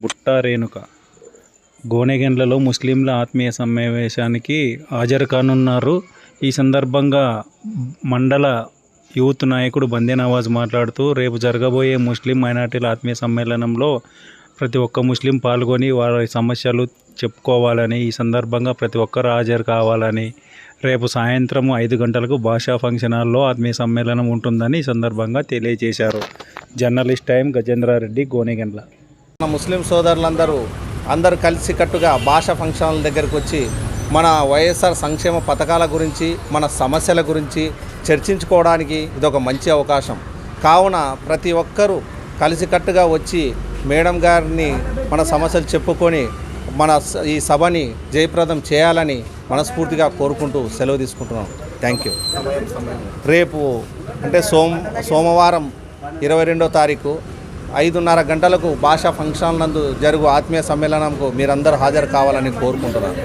బుట్టా రేణుక గోనెగెండ్లలో ముస్లింల ఆత్మీయ సమావేశానికి హాజరు కానున్నారు ఈ సందర్భంగా మండల యూత్ నాయకుడు బందే నవాజ్ మాట్లాడుతూ రేపు జరగబోయే ముస్లిం మైనార్టీల ఆత్మీయ సమ్మేళనంలో ప్రతి ఒక్క ముస్లిం పాల్గొని వారి సమస్యలు చెప్పుకోవాలని ఈ సందర్భంగా ప్రతి ఒక్కరు హాజరు కావాలని రేపు సాయంత్రం ఐదు గంటలకు భాషా ఫంక్షన్ హాల్లో ఆత్మీయ సమ్మేళనం ఉంటుందని ఈ సందర్భంగా తెలియజేశారు. Journalist time Gajendra Reddy Gonegandla. మన ముస్లిం సోదరులందరూ అందరూ కలిసికట్టుగా భాష ఫంక్షన్ల దగ్గరకు వచ్చి మన వైఎస్ఆర్ సంక్షేమ పథకాల గురించి మన సమస్యల గురించి చర్చించుకోవడానికి ఇదొక మంచి అవకాశం. కావున ప్రతి ఒక్కరూ కలిసికట్టుగా వచ్చి మేడం గారిని మన సమస్యలు చెప్పుకొని మన స- ఈ సభని జయప్రదం చేయాలని మనస్ఫూర్తిగా కోరుకుంటూ సెలవు తీసుకుంటున్నాం. Thank you. రేపు అంటే సోమ సోమవారం ఇరవై రెండో తారీఖు ఐదున్నర గంటలకు భాషా ఫంక్షన్ నందు జరుగు ఆత్మీయ సమ్మేళనంకు మీరందరూ హాజరు కావాలని కోరుకుంటున్నాను.